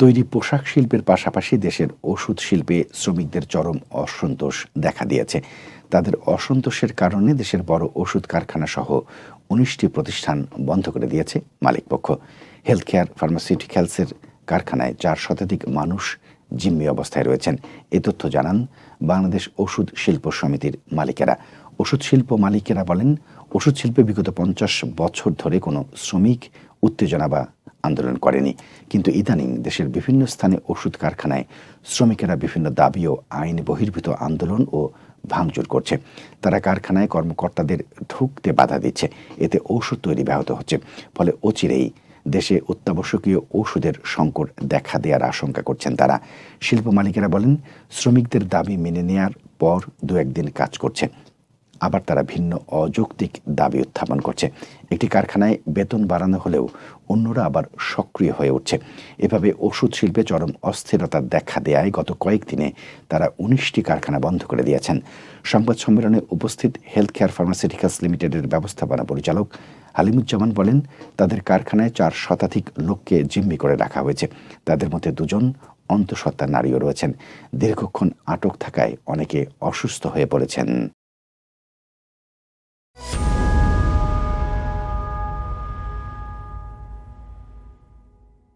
তৈরি পোশাক শিল্পের পাশাপাশি দেশের ওষুধ শিল্পে শ্রমিকদের চরম অসন্তোষ দেখা দিয়েছে। তাদের অসন্তোষের কারণে দেশের বড় ওষুধ কারখানা সহ উনিশটি প্রতিষ্ঠান বন্ধ করে দিয়েছে মালিকপক্ষ। হেলথ কেয়ার ফার্মাসিউটিক্যালসের কারখানায় চার শতাধিক মানুষ জিম্মি অবস্থায় রয়েছেন। এ তথ্য জানান বাংলাদেশ ওষুধ শিল্প সমিতির মালিকেরা। ওষুধ শিল্প মালিকেরা বলেন ওষুধ শিল্পে বিগত পঞ্চাশ বছর ধরে কোনো শ্রমিক উত্তেজনা বা আন্দোলন করেনি। কিন্তু ইদানিং দেশের বিভিন্ন স্থানে ওষুধ কারখানায় শ্রমিকেরা বিভিন্ন দাবি ও আইন বহির্ভূত আন্দোলন ও ভাঙচুর করছে। তারা কারখানায় কর্মকর্তাদের ঢুকতে বাধা দিচ্ছে। এতে ঔষধ তৈরি ব্যাহত হচ্ছে। ফলে অচিরেই দেশে অত্যাবশ্যকীয় ওষুধের সংকট দেখা দেওয়ার আশঙ্কা করছেন তারা। শিল্প মালিকেরা বলেন, শ্রমিকদের দাবি মেনে নেয়ার পর দু একদিন কাজ করছে। আবার তারা ভিন্ন অযৌক্তিক দাবি উত্থাপন করছে। একটি কারখানায় বেতন বাড়ানো হলেও অন্যরা আবার সক্রিয় হয়ে উঠছে। এভাবে ওষুধ শিল্পে চরম অস্থিরতা দেখা দেয়ায় গত কয়েকদিনে তারা উনিশটি কারখানা বন্ধ করে দিয়েছেন। সংবাদ সম্মেলনে উপস্থিত হেলথ কেয়ার ফার্মাসিউটিক্যালস লিমিটেডের ব্যবস্থাপনা পরিচালক হালিমুজ্জামান বলেন, তাদের কারখানায় চার শতাধিক লোককে জিম্মি করে রাখা হয়েছে। তাদের মধ্যে দুজন অন্তঃসত্ত্বা নারীও রয়েছেন। দীর্ঘক্ষণ আটক থাকায় অনেকে অসুস্থ হয়ে পড়েছেন।